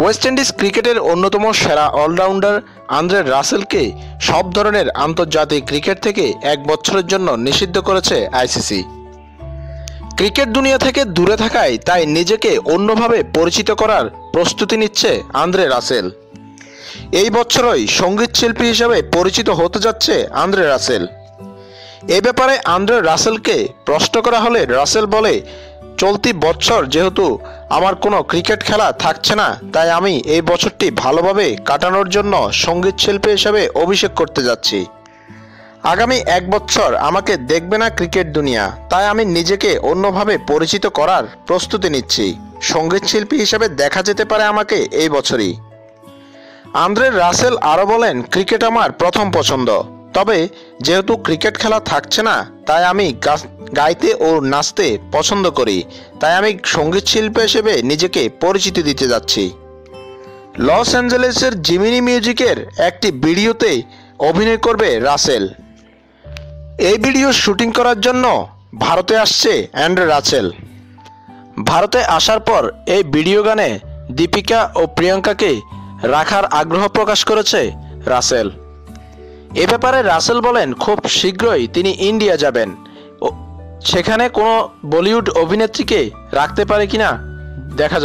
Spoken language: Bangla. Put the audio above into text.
ওয়েস্ট ইন্ডিজ ক্রিকেটের অন্যতম সেরা অলরাউন্ডার আন্দ্রে রাসেলকে সব ধরনের আন্তর্জাতিক ক্রিকেট থেকে এক বছরের জন্য নিষিদ্ধ করেছে আইসিসি। ক্রিকেট দুনিয়া থেকে দূরে থাকায় তাই নিজেকে অন্যভাবে পরিচিত করার প্রস্তুতি নিচ্ছে আন্দ্রে রাসেল। এই বছরই সংগীত শিল্পী হিসেবে পরিচিত হতে যাচ্ছে আন্দ্রে রাসেল। এ ব্যাপারে আন্দ্রে রাসেলকে প্রশ্ন করা হলে রাসেল বলে চলতি বছর যেহেতু আমার কোনো ক্রিকেট খেলা থাকছে না, তাই আমি এই বছরটি ভালোভাবে কাটানোর জন্য সংগীত শিল্পী হিসেবে অভিষেক করতে যাচ্ছি। আগামী এক বছর আমাকে দেখবে না ক্রিকেট দুনিয়া, তাই আমি নিজেকে অন্যভাবে পরিচিত করার প্রস্তুতি নিচ্ছি। সংগীত শিল্পী হিসেবে দেখা যেতে পারে আমাকে এই বছরই। আন্দ্রে রাসেল আরও বলেন, ক্রিকেট আমার প্রথম পছন্দ। তবে যেহেতু ক্রিকেট খেলা থাকছে না, তাই আমি গাইতে ও নাচতে পছন্দ করি। তাই আমি সংগীত শিল্পী হিসেবে নিজেকে পরিচিতি দিতে যাচ্ছি। লস অ্যাঞ্জেলেসের জিমিনি মিউজিকের একটি ভিডিওতে অভিনয় করবে রাসেল। এই ভিডিও শুটিং করার জন্য ভারতে আসছে অ্যান্ড্রে রাসেল। ভারতে আসার পর এই ভিডিও গানে দীপিকা ও প্রিয়াঙ্কাকে রাখার আগ্রহ প্রকাশ করেছে রাসেল। এ ব্যাপারে রাসেল বলেন, খুব শীঘ্রই তিনি ইন্ডিয়া যাবেন। সেখানে কোনো বলিউড অভিনেত্রীকে রাখতে পারে কিনা দেখা